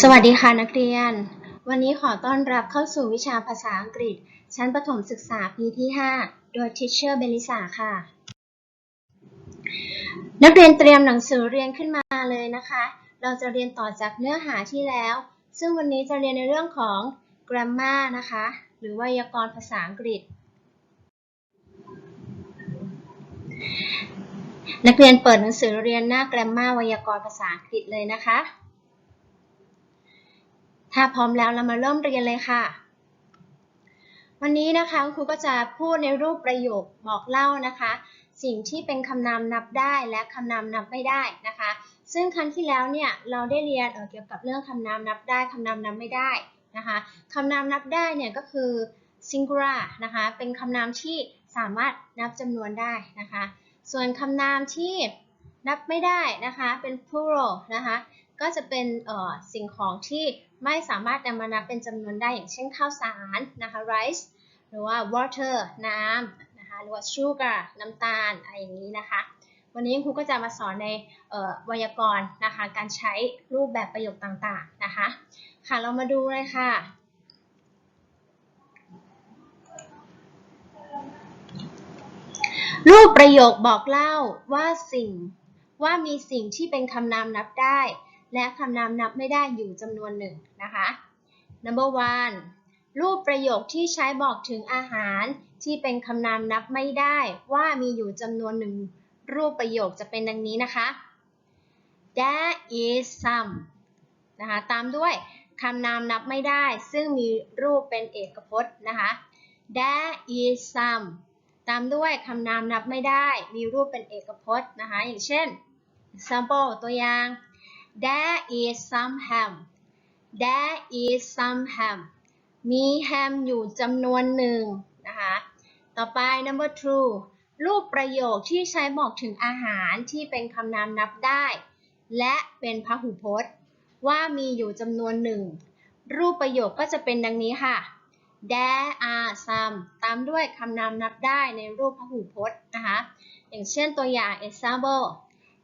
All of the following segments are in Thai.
สวัสดีค่ะนักเรียน วันนี้ขอต้อนรับเข้าสู่วิชาภาษาอังกฤษ ชั้นประถมศึกษาปีที่ 5 โดย Teacher Belisa ค่ะ นักเรียนเตรียมหนังสือเรียนขึ้นมาเลยนะคะ เราจะเรียนต่อจากเนื้อหาที่แล้ว ซึ่งวันนี้จะเรียนในเรื่องของ grammar นะคะ หรือไวยากรณ์ภาษาอังกฤษ นักเรียนเปิดหนังสือเรียนหน้า grammar ไวยากรณ์ภาษาอังกฤษเลยนะคะ ถ้าพร้อมแล้วเรามาเริ่มเรียนเลยค่ะ วันนี้นะคะคุณครูก็จะพูดในรูปประโยคบอกเล่านะคะ สิ่งที่เป็นคำนามนับได้และคำนามนับไม่ได้นะคะ ซึ่งครั้งที่แล้วเนี่ยเราได้เรียนเเกี่ยวกับเรื่องคำนามนับได้คำนามนับไม่ได้นะคะคำนามนับได้เนี่ยก็คือ singular นะคะ เป็นคำนามที่สามารถนับจำนวนได้นะคะ ส่วนคำนามที่นับไม่ได้นะคะ เป็น plural นะคะ ก็จะเป็นสิ่งของที่ไม่สามารถนำมานับเป็นจำนวนได้อย่างเช่นข้าวสารนะคะ rice หรือว่า water น้ำนะคะ หรือว่า sugar น้ำตาลอะไรอย่างนี้นะคะ วันนี้ครูก็จะมาสอนในไวยากรณ์นะคะ การใช้รูปแบบประโยคต่างๆนะคะ ค่ะ เรามาดูเลยค่ะ รูปประโยคบอกเล่าว่าสิ่งว่ามีสิ่งที่เป็นคำนามนับได้ และคำนามนับไม่ได้อยู่จำนวนหนึ่งนะคะ number one รูปประโยคที่ใช้บอกถึงอาหารที่เป็นคำนามนับไม่ได้ ว่ามีอยู่จำนวนหนึ่ง รูปประโยคจะเป็นดังนี้นะคะ there is some นะคะตามด้วยคำนามนับไม่ได้ ซึ่งมีรูปเป็นเอกพจน์นะคะ there is some ตามด้วยคำนามนับไม่ได้ มีรูปเป็นเอกพจน์นะคะ อย่างเช่น example ตัวอย่าง there is some ham there is some ham มีแฮมอยู่จำนวนหนึ่งนะคะ ต่อไป number two รูปประโยคที่ใช้บอกถึงอาหารที่เป็นคำนามนับได้ และเป็นพหูพจน์ ว่ามีอยู่จำนวนหนึ่ง รูปประโยคก็จะเป็นดังนี้ค่ะ there are some ตามด้วยคำนามนับได้ในรูปพหูพจน์นะคะ อย่างเช่นตัวอย่าง example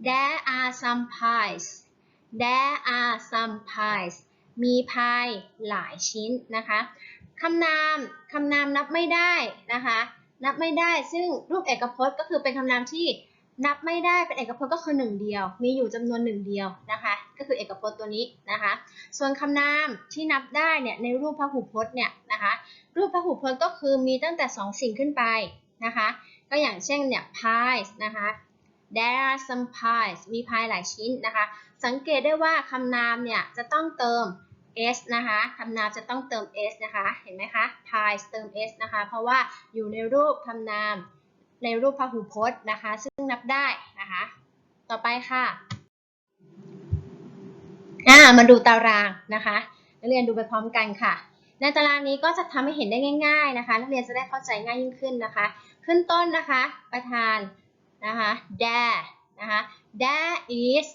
there are some pies there are some pies มีพายหลายชิ้นนะคะคำนามคำนามนับไม่ได้นะคะ นับไม่ได้ซึ่งรูปเอกพจน์ก็คือเป็นคำนามที่ นับไม่ได้เป็นเอกพจน์ก็คือหนึ่งเดียว มีอยู่จำนวนหนึ่งเดียวนะคะ ก็คือเอกพจน์ตัวนี้นะคะ ส่วนคำนามที่นับได้เนี่ยในรูปพหูพจน์เนี่ยนะคะ รูปพหูพจน์ก็คือมีตั้งแต่ 2 สิ่งขึ้นไปนะคะ ก็อย่างเช่นเนี่ย pies นะคะ there are some pies มีพายหลายชิ้นนะคะ สังเกตได้ว่าคำนามเนี่ยจะต้องเติม s นะคะคำนามจะต้องเติม s นะคะ เห็นไหมคะ pies เติม s นะคะ เพราะว่าอยู่ในรูปคำนามในรูปพหูพจน์นะคะซึ่ง นับได้นะคะ ต่อไปค่ะอ่ามาดูตารางนะคะ นักเรียนดูไปพร้อมกันค่ะ ในตารางนี้ก็จะทำให้เห็นได้ง่าย ๆนะคะ นักเรียนจะได้เข้าใจง่ายยิ่งขึ้นนะคะ ขึ้นต้นนะคะ ประธานนะคะ there นะคะ there is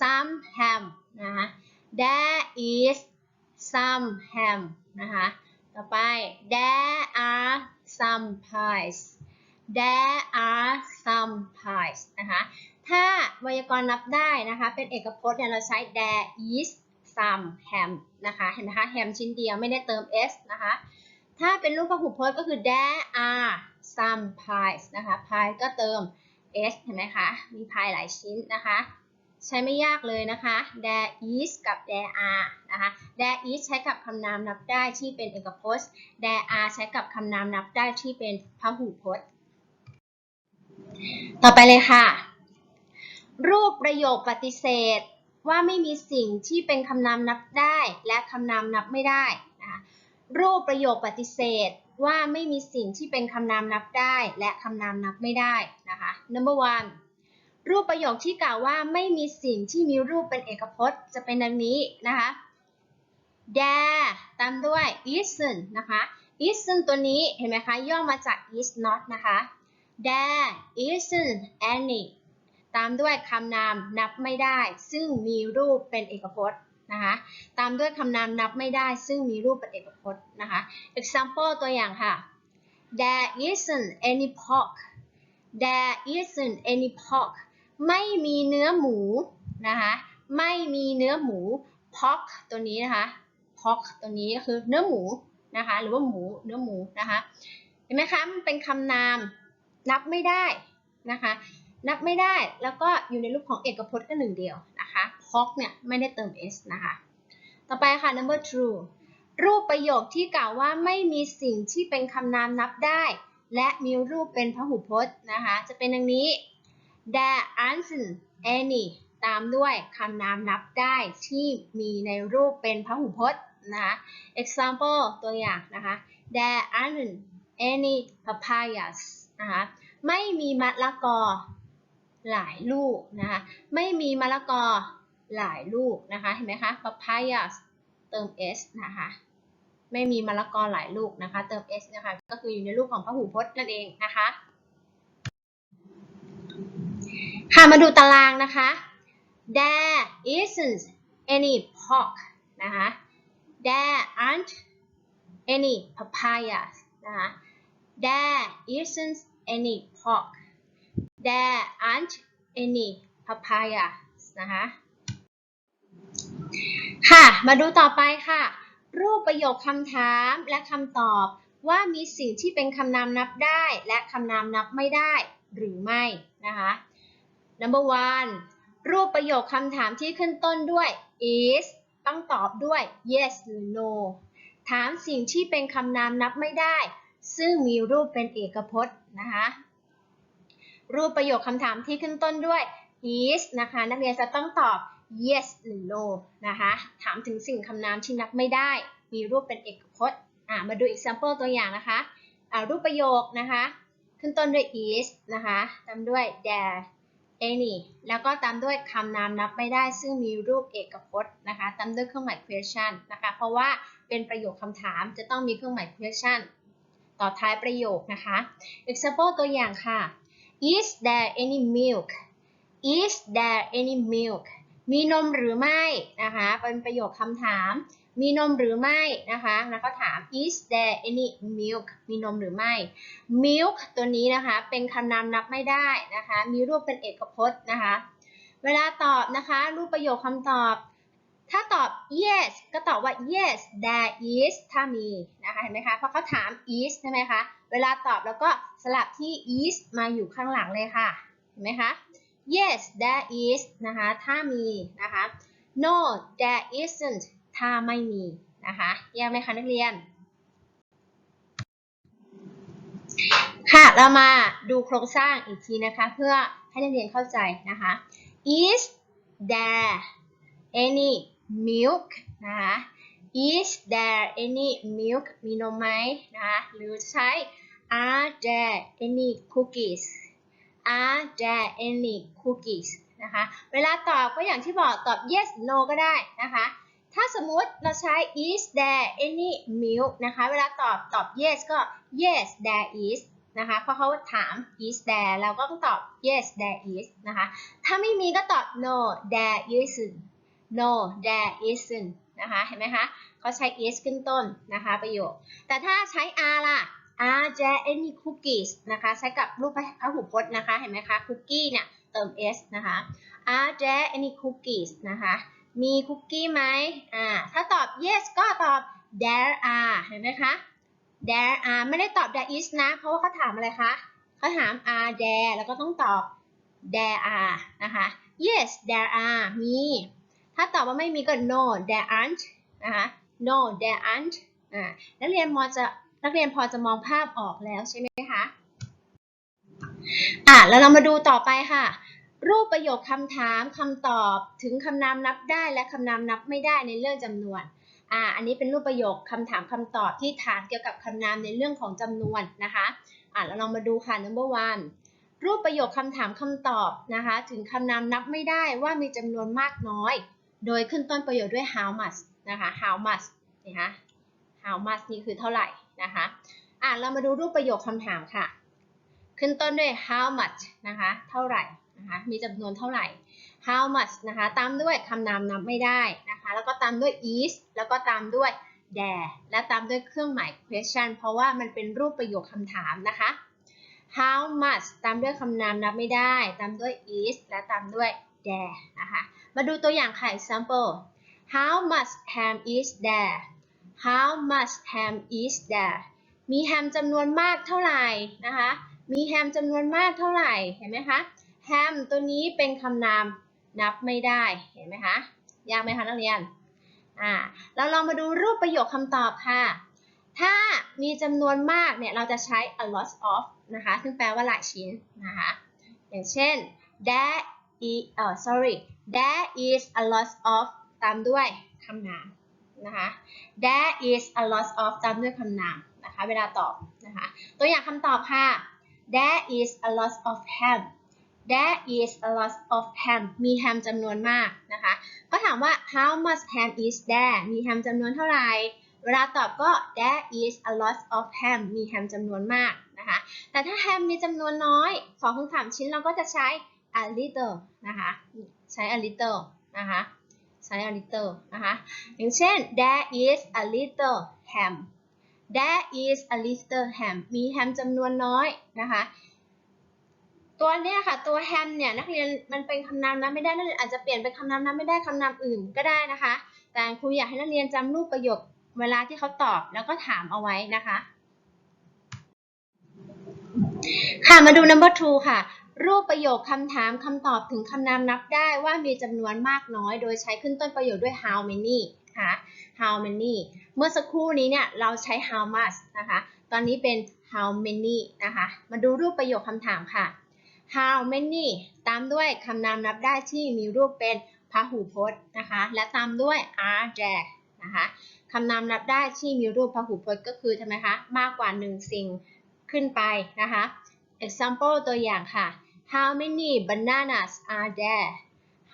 some ham นะคะ there is some ham นะคะ ต่อไป there are some pies there are some pies นะคะถ้าไวยากรณ์นับได้นะคะ เป็นเอกพจน์เนี่ยเราใช้ there is some ham นะคะเห็นไหมคะ ham ชิ้นเดียวไม่ได้เติม s นะคะถ้าเป็นรูปพหูพจน์ก็คือ there are some pies นะคะ pie ก็เติม s เห็นไหมคะมีพายหลายชิ้นนะคะใช้ไม่ยากเลยนะคะ there is กับ there are นะคะ there is ใช้กับคำนามนับได้ที่เป็นเอกพจน์ there are ใช้กับคำนามนับได้ที่เป็นพหูพจน์ ต่อไปเลยค่ะ รูปประโยคปฏิเสธว่าไม่มีสิ่งที่เป็นคำนามนับได้ และคำนามนับไม่ได้นะคะรูปประโยคปฏิเสธว่าไม่มีสิ่งที่เป็นคำนามนับได้ และคำนามนับไม่ได้นะคะ number one รูปประโยคที่กล่าวว่าไม่มีสิ่งที่มีรูปเป็นเอกพจน์ จะเป็นดังนี้นะคะ there ตามด้วย isn't นะคะ isn't ตัวนี้เห็นไหมคะ ย่อมาจาก is not นะคะ there isn't any ตามด้วยคำนามนับไม่ได้ ซึ่งมีรูปเป็นเอกพจน์นะคะตามด้วยคำนามนับไม่ได้ ซึ่งมีรูปเป็นเอกพจน์นะคะ example ตัวอย่างค่ะ there isn't any pork there isn't any pork ไม่มีเนื้อหมูนะคะไม่มีเนื้อหมู pork ตัวนี้นะคะ pork ตัวนี้ก็คือเนื้อหมูนะคะหรือว่าหมูเนื้อหมูนะคะเห็นไหมคะมันเป็นคำนาม นับไม่ได้นะคะ นับไม่ได้แล้วก็อยู่ในรูปของเอกพจน์ก็หนึ่งเดียวนะคะ pork เนี่ยไม่ได้เติม s นะคะ ต่อไปค่ะ number two รูปประโยคที่กล่าวว่าไม่มีสิ่งที่เป็นคำนามนับได้ และมีรูปเป็นพหูพจน์นะคะ จะเป็นดังนี้ there aren't any ตามด้วยคำนามนับได้ที่มีในรูปเป็นพหูพจน์นะคะ example ตัวอย่างนะคะ there aren't any papayas นะคะไม่มีมะละกอหลายลูกนะคะไม่มีมะละกอหลายลูกนะคะเห็นไหมคะ papaya เติม s นะคะไม่มีมะละกอหลายลูกนะคะ เติม s นะคะก็คืออยู่ในรูปของพหูพจน์นั่นเองนะคะค่ะมาดูตารางนะคะ there isn't any pork นะคะ there aren't any papayas นะคะ there isn't any pork there aren't any papayas นะคะ ค่ะ มาดูต่อไปค่ะ รูปประโยคคำถามและคำตอบว่ามีสิ่งที่เป็นคำนามนับได้และคำนามนับไม่ได้หรือไม่นะคะ number one รูปประโยคคำถามที่ขึ้นต้นด้วย is ต้องตอบด้วย yes หรือ no ถามสิ่งที่เป็นคำนามนับไม่ได้ ซึ่งมีรูปเป็นเอกพจน์นะคะรูปประโยคคำถามที่ขึ้นต้นด้วย is นะคะ นักเรียนจะต้องตอบ yes หรือ no นะคะถามถึงสิ่งคำนามที่นับไม่ได้ มีรูปเป็นเอกพจน์อ่ามาดู example ตัวอย่างนะคะอ่ารูปประโยคนะคะ ขึ้นต้นด้วย is นะคะตามด้วย there any แล้วก็ตามด้วยคำนามนับไม่ได้ ซึ่งมีรูปเอกพจน์นะคะตามด้วยเครื่องหมาย question นะคะเพราะว่าเป็นประโยคคำถามจะต้องมีเครื่องหมาย question ต่อท้ายประโยคนะคะ example ตัวอย่างค่ะ is there any milk is there any milk มีนมหรือไม่นะคะ เป็นประโยคคำถาม มีนมหรือไม่นะคะ แล้วก็ถาม is there any milk มีนมหรือไม่ milk ตัวนี้นะคะ เป็นคำนามนับไม่ได้นะคะ มีรูปเป็นเอกพจน์นะคะ เวลาตอบนะคะ รูปประโยคคำตอบ ถ้าตอบ yes ก็ตอบว่า yes there is ถ้ามีนะคะ เห็นไหมคะ เพราะเขาถาม is ใช่ไหมคะ เวลาตอบแล้วก็สลับที่ is มาอยู่ข้างหลังเลยค่ะ เห็นไหมคะ yes there is นะคะ ถ้ามีนะคะ no there isn't ถ้าไม่มีนะคะแยกไหมคะนักเรียน ค่ะเรามาดูโครงสร้างอีกทีนะคะ เพื่อให้นักเรียนเข้าใจนะคะ is there any milk นะคะ is there any milk มีนมไหมนะคะหรือใช้ are there any cookies are there any cookies นะคะเวลาตอบก็อย่างที่บอกตอบ yes no ก็ได้นะคะถ้าสมมุติเราใช้ is there any milk นะคะ เวลาตอบตอบ yes ก็ yes there is นะคะ เพราะเขาถาม is there เราก็ต้องตอบ yes there is นะคะ ถ้าไม่มีก็ตอบ no there isn't no there isn't นะคะ เห็นไหมคะเขาใช้ is ขึ้นต้นนะคะประโยค แต่ถ้าใช้ are ล่ะ are there any cookies นะคะ ใช้กับรูปพหูพจน์นะคะ เห็นไหมคะ cookie เนี่ยเติม s นะคะ are there any cookies นะคะ มีคุกกี้ไหมอ่า ถ้าตอบ yes ก็ตอบ there are เห็นไหมคะ there are ไม่ได้ตอบ there is นะ เพราะว่าเขาถามอะไรคะเขาถาม are there แล้วก็ต้องตอบ there are นะคะ yes there are มี ถ้าตอบว่าไม่มีก็ no there aren't นะคะ no there aren't อ่านักเรียนมอจะนักเรียนพอจะมองภาพออกแล้วใช่ไหมคะอะแล้วเรามาดูต่อไปค่ะ รูปประโยคคำถามคำตอบถึงคำนามนับได้และคำนามนับไม่ได้ในเรื่องจำนวนอ่าอันนี้เป็นรูปประโยคคำถามคำตอบที่ถามเกี่ยวกับคำนามในเรื่องของจำนวนนะคะอ่าแล้วเรามาดูค่ะ number one รูปประโยคคำถามคำตอบนะคะ ถึงคำนามนับไม่ได้ว่ามีจำนวนมากน้อย โดยขึ้นต้นประโยคด้วย how much นะคะ how much นะคะ how much นี่คือเท่าไหร่นะคะอ่าเรามาดูรูปประโยคคำถามค่ะ ขึ้นต้นด้วย how much นะคะ เท่าไหร่นะคะมีจำนวนเท่าไหร่ how much นะคะตามด้วยคำนามนับไม่ได้นะคะแล้วก็ตามด้วย is แล้วก็ตามด้วย there และตามด้วยเครื่องหมาย question เพราะว่ามันเป็นรูปประโยคคำถามนะคะ how much ตามด้วยคำนามนับไม่ได้ ตามด้วย is และตามด้วย there นะคะ มาดูตัวอย่างค่ะ example how much ham is there how much ham is there มีแฮมจำนวนมากเท่าไหร่นะคะ มีแฮมจำนวนมากเท่าไหร่ เห็นไหมคะ แฮมตัวนี้เป็นคำนามนับไม่ได้ เห็นไหมคะ ยากไหมคะนักเรียน อ่า เราลองมาดูรูปประโยคคำตอบค่ะ ถ้ามีจำนวนมากเนี่ย เราจะใช้ a lot of นะคะ ซึ่งแปลว่าหลายชิ้นนะคะ อย่างเช่น there เอ่อ sorry there is a lot of ตามด้วยคำนามนะคะ there is a lot of ตามด้วยคำนามนะคะเวลาตอบนะคะตัวอย่างคำตอบค่ะ there is a lot of ham there is a lot of ham มีแฮมจำนวนมากนะคะก็ถามว่า how much ham is there มีแฮมจำนวนเท่าไหร่เวลาตอบก็ there is a lot of ham มีแฮมจำนวนมากนะคะ แต่ถ้าแฮมมีจำนวนน้อย 2-3 ชิ้นเราก็จะใช้ a little นะคะใช้ a little นะคะใช้ a little นะคะอย่างเช่น there is a little ham there is a little ham มีแฮมจำนวนน้อยนะคะตัวเนี้ยค่ะตัวแฮมเนี่ยนักเรียนมันเป็นคำนามนับไม่ได้นักเรียนอาจจะเปลี่ยนเป็นคำนามนับไม่ได้คำนามอื่นก็ได้นะคะ แต่ครูอยากให้นักเรียนจำรูปประโยคเวลาที่เขาตอบแล้วก็ถามเอาไว้นะคะ ค่ะมาดู number two ค่ะ รูปประโยคคำถามคำตอบถึงคำนามนับได้ว่ามีจำนวนมากน้อย โดยใช้ขึ้นต้นประโยคด้วย how many ค่ะ how many เมื่อสักครู่นี้เนี่ยเราใช้ how much นะคะ ตอนนี้เป็น how many นะคะ มาดูรูปประโยคคำถามค่ะ how many ตามด้วยคำนามนับได้ที่มีรูปเป็นพหูพจน์นะคะ และตามด้วย are there นะคะคำนามนับได้ที่มีรูปพหูพจน์ก็คือทำไมคะ มากกว่า 1 สิ่งขึ้นไปนะคะ example ตัวอย่างค่ะ how many bananas are there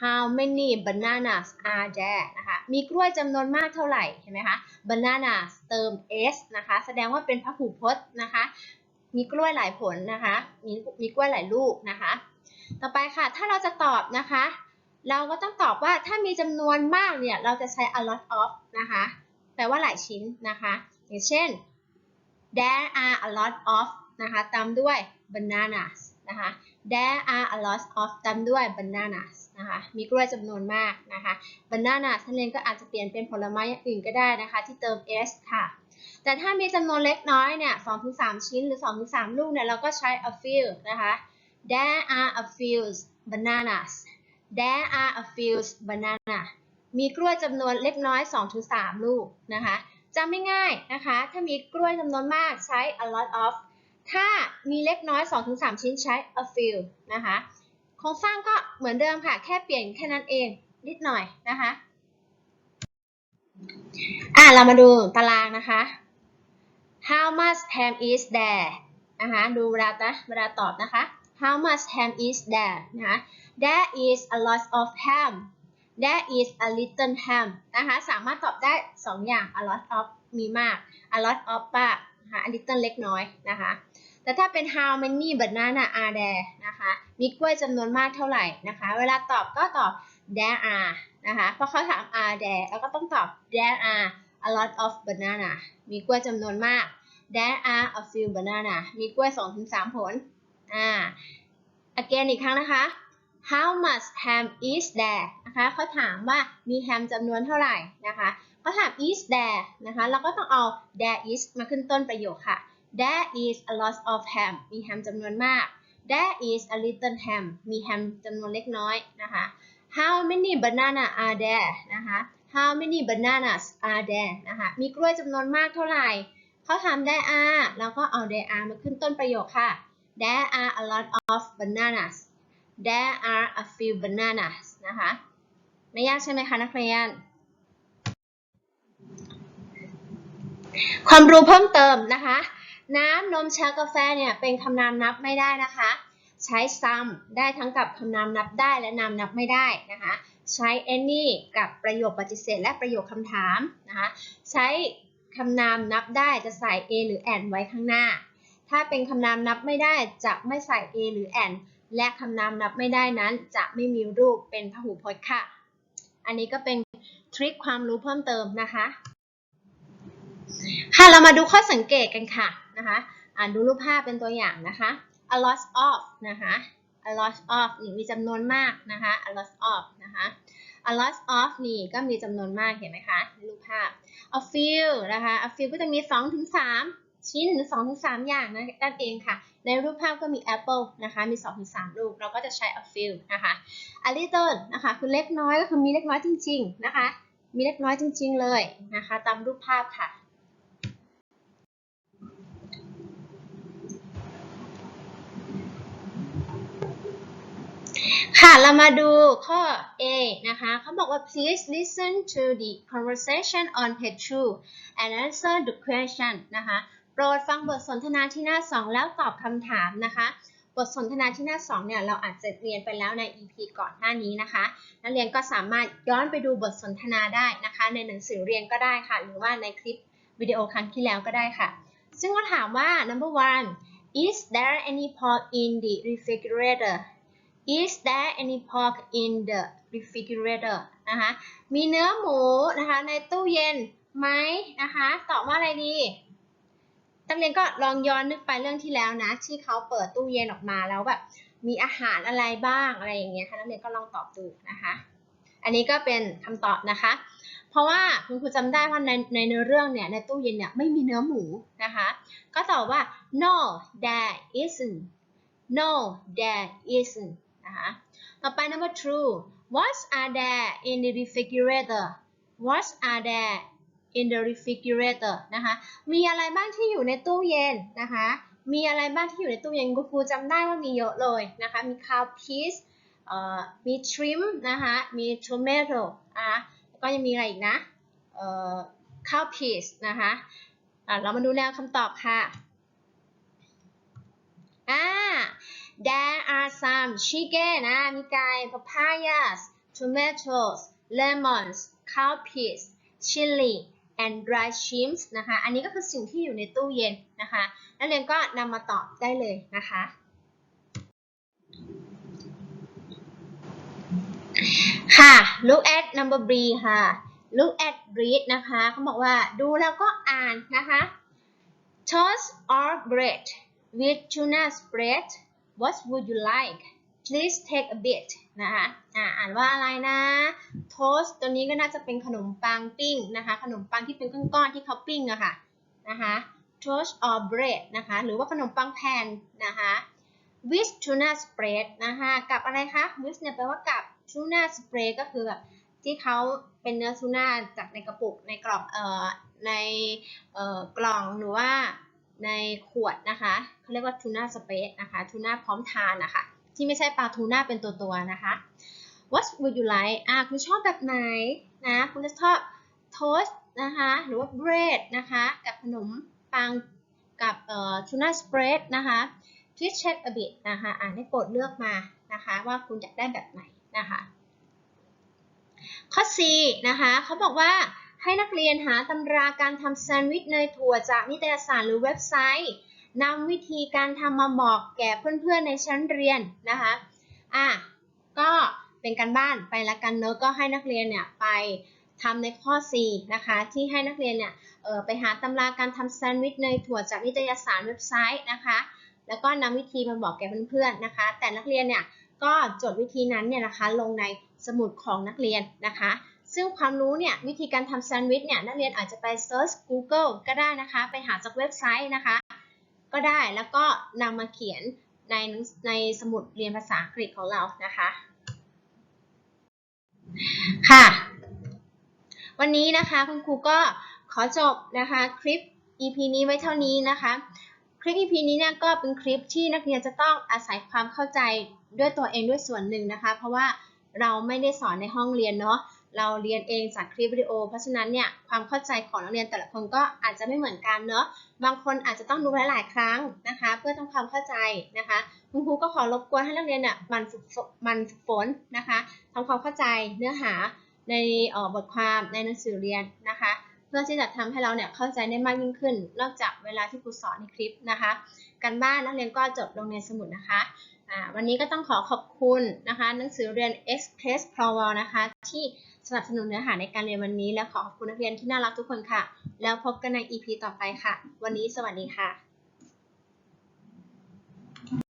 how many bananas are there นะคะ มีกล้วยจำนวนมากเท่าไหร่ เห็นไหมคะ bananas เติม s นะคะ แสดงว่าเป็นพหูพจน์นะคะ มีกล้วยหลายผลนะคะ มีมีกล้วยหลายลูกนะคะ ต่อไปค่ะ ถ้าเราจะตอบนะคะ เราก็ต้องตอบว่าถ้ามีจำนวนมากเนี่ย เราจะใช้ a lot of นะคะ แปลว่าหลายชิ้นนะคะ อย่างเช่น there are a lot of นะคะ ตามด้วย bananas นะคะ there are a lot of ตามด้วย bananas นะคะ มีกล้วยจำนวนมากนะคะ bananas ท่านเรียนก็อาจจะเปลี่ยนเป็นผลไม้อย่างอื่นก็ได้นะคะ ที่เติม s ค่ะ แต่ถ้ามีจำนวนเล็กน้อยเนี่ย2-3 ชิ้นหรือ 2-3 ลูกเนี่ย เราก็ใช้ a few นะคะ there are a few bananas there are a few banana มีกล้วยจำนวนเล็กน้อย 2-3 ลูกนะคะจำไม่ง่ายนะคะ ถ้ามีกล้วยจำนวนมากใช้ a lot of ถ้ามีเล็กน้อย 2-3 ชิ้นใช้ a few นะคะโครงสร้างก็เหมือนเดิมค่ะ แค่เปลี่ยนแค่นั้นเองนิดหน่อยนะคะอะเรามาดูตารางนะคะ how much ham is there นะคะดูเวลานะเวลาตอบนะคะ how much ham is there นะคะ there is a lot of ham there is a little ham นะคะ สามารถตอบได้ 2 อย่าง a lot of มีมาก a lot of บ้างนะคะ a little เล็กน้อยนะคะ แต่ถ้าเป็น how many banana are there นะคะ มีกล้วยจำนวนมากเท่าไหร่นะคะ เวลาตอบก็ตอบ there are นะคะ เพราะเขาถาม are there แล้วก็ต้องตอบ there are a lot of banana มีกล้วยจำนวนมาก there are a few banana มีกล้วย 2-3 ผล อ่า again อีกครั้งนะคะ how much ham is there นะคะ เขาถามว่ามีแฮมจำนวนเท่าไหร่นะคะ เขาถาม is there นะคะ เราก็ต้องเอา there is มาขึ้นต้นประโยคค่ะ there is a lot of ham มีแฮมจำนวนมาก there is a little ham มีแฮมจำนวนเล็กน้อยนะคะ how many banana are there นะคะ how many bananas are there นะคะ มีกล้วยจำนวนมากเท่าไหร่เขาถาม there are แล้วก็เอา there are มาขึ้นต้นประโยคค่ะ there are a lot of bananas there are a few bananas นะคะ ไม่ยากใช่ไหมคะนักเรียน ความรู้เพิ่มเติมนะคะ น้ำนมชากาแฟเนี่ยเป็นคำนามนับไม่ได้นะคะ ใช้ some ได้ทั้งกับคำนามนับได้และนามนับไม่ได้นะคะ ใช้ any กับประโยคปฏิเสธ และประโยคคำถามนะคะ ใช้คำนามนับได้จะใส่ a หรือ and ไว้ข้างหน้า ถ้าเป็นคำนามนับไม่ได้จะไม่ใส่ a หรือ and และคำนามนับไม่ได้นั้น จะไม่มีรูปเป็นพหูพจน์ค่ะ อันนี้ก็เป็นทริคความรู้เพิ่มเติมนะคะ ค่ะ เรามาดูข้อสังเกตกันค่ะ นะคะ อ่านดูรูปภาพเป็นตัวอย่างนะคะ a lot of นะคะ a lot of นี่มีจำนวนมากนะคะ a lot of นะคะ a lot of นี่ก็มีจำนวนมากเห็นไหมคะในรูปภาพ a few นะคะ a few ก็จะมี2ถึง3ชิ้นหรือ2ถึง3อย่างนะนั่นเองค่ะ ในรูปภาพก็มี apple นะคะ มี2ถึง3ลูก เราก็จะใช้ a few นะคะ a little นะคะคือเล็กน้อยก็คือมีเล็กน้อยจริง ๆ นะคะ มีเล็กน้อยจริง ๆ เลยนะคะ ตามรูปภาพค่ะ ค่ะ เรามาดูข้อ A นะคะเขาบอกว่า please listen to the conversation on page 2 and answer the question นะคะ โปรดฟังบทสนทนาที่หน้า 2 แล้วตอบคำถามนะคะ บทสนทนาที่หน้า 2 เนี่ย เราอาจจะเรียนไปแล้วใน EP ก่อนหน้านี้นะคะ นักเรียนก็สามารถย้อนไปดูบทสนทนาได้นะคะ ในหนังสือเรียนก็ได้ค่ะ หรือว่าในคลิปวิดีโอครั้งที่แล้วก็ได้ค่ะ ซึ่งก็ถามว่า number one is there any pork in the refrigerator Is there any pork in the refrigerator นะคะมีเนื้อหมูนะคะในตู้เย็นไหมนะคะตอบว่าอะไรดีนักเรียนก็ลองย้อนนึกไปเรื่องที่แล้วนะ ที่เขาเปิดตู้เย็นออกมาแล้วแบบมีอาหารอะไรบ้างอะไรอย่างเงี้ยค่ะนักเรียนก็ลองตอบดูนะคะ อันนี้ก็เป็นคำตอบนะคะ เพราะว่าคุณครูจำได้ว่าในในเนื้อเรื่องเนี่ยในตู้เย็นเนี่ยไม่มีเนื้อหมูนะคะ ก็ตอบว่า no there isn't no there isn't นะคะต่อไป number two what are there in the refrigerator what are there in the refrigerator นะคะ มีอะไรบ้างที่อยู่ในตู้เย็นนะคะ มีอะไรบ้างที่อยู่ในตู้เย็นคุณครูจำได้ว่ามีเยอะเลยนะคะ มี cow peas มี shrimp นะคะ มี tomato อะแล้วก็ยังมีอะไรอีกนะเอ่อ cow peas นะคะะเรามาดูแนวคำตอบค่ะ อ่า there are some chicken นะมีไก่ papayas tomatoes lemons cowpeas chili and dry shrimps นะคะ อันนี้ก็คือสิ่งที่อยู่ในตู้เย็นนะคะ นักเรียนก็นำมาตอบได้เลยนะคะ ค่ะ look at number B ค่ะ look at read นะคะเขาบอกว่าดูแล้วก็อ่านนะคะ toast or bread with tuna spread what would you like please take a bit นะคะอ่าอ่านว่าอะไรนะ toast ตัวนี้ก็น่าจะเป็นขนมปังปิ้งนะคะ ขนมปังที่เป็นก้อนๆที่เขาปิ้งอะค่ะนะคะ toast or bread นะคะ หรือว่าขนมปังแผ่นนะคะ with tuna spread นะคะกับอะไรคะ with เนี่ยแปลว่ากับ tuna spread ก็คือแบบที่เขาเป็นเนื้อทูน่าจากในกระปุกในกล่องเอ่อในเอ่อกล่องหรือว่า ในขวดนะคะเขาเรียกว่าทูน่าสเปรดนะคะทูน่าพร้อมทานนะคะที่ไม่ใช่ปลาทูน่าเป็นตัวๆนะคะ What would you like อะคุณชอบแบบไหนนะคุณจะชอบ toast นะคะหรือว่า bread นะคะกับขนมปังกับเอ่อ tuna spread นะคะ please check a bit นะคะอ่านให้โปรดเลือกมานะคะว่าคุณอยากได้แบบไหนนะคะข้อ C นะคะเขาบอกว่า ให้นักเรียนหาตำราการทำแซนด์วิชเนยถั่วจากนิตยสารหรือเว็บไซต์นำวิธีการทำมาบอกแก่เพื่อนๆในชั้นเรียนนะคะอะก็เป็นการบ้านไปละกันเนอะก็ให้นักเรียนเนี่ยไปทำในข้อ C นะคะ ที่ให้นักเรียนเนี่ยเออไปหาตำราการทำแซนด์วิชเนยถั่วจากนิตยสารเว็บไซต์นะคะ แล้วก็นำวิธีมาบอกแก่เพื่อนๆนะคะ แต่นักเรียนเนี่ยก็จดวิธีนั้นเนี่ยนะคะลงในสมุดของนักเรียนนะคะ ซึ่งความรู้เนี่ยวิธีการทำแซนด์วิชเนี่ยนักเรียนอาจจะไปเซิร์ช Google ก็ได้นะคะ ไปหาจากเว็บไซต์นะคะ ก็ได้แล้วก็นำมาเขียนในในสมุดเรียนภาษาอังกฤษของเรานะคะ ค่ะ วันนี้นะคะคุณครูก็ขอจบนะคะคลิป EP นี้ไว้เท่านี้นะคะคลิป EP นี้เนี่ยก็เป็นคลิปที่นักเรียนจะต้องอาศัยความเข้าใจด้วยตัวเองด้วยส่วนหนึ่งนะคะ เพราะว่าเราไม่ได้สอนในห้องเรียนเนาะ เราเรียนเองจากคลิปวิดีโอ เพราะฉะนั้นเนี่ยความเข้าใจของนักเรียนแต่ละคนก็อาจจะไม่เหมือนกันเนาะบางคนอาจจะต้องดูหลาย ๆ ครั้งนะคะ เพื่อทำความเข้าใจนะคะคุณครูก็ขอรบกวนให้นักเรียนเนี่ยมันฝึกฝมันฝึกฝนนะคะทำความเข้าใจเนื้อหาในออบทความในหนังสือเรียนนะคะ เพื่อที่จะทำให้เราเนี่ยเข้าใจได้มากยิ่งขึ้น นอกจากเวลาที่ครูสอนในคลิปนะคะการบ้านนักเรียนก็จดลงในสมุดนะคะวันนี้ก็ต้องขอขอบคุณนะคะ หนังสือเรียน Express Pro Wall นะคะที่ สนับสนุนเนื้อหาในการเรียนวันนี้ และขอขอบคุณนักเรียนที่น่ารักทุกคนค่ะ แล้วพบกันใน EP ต่อไปค่ะ วันนี้สวัสดีค่ะ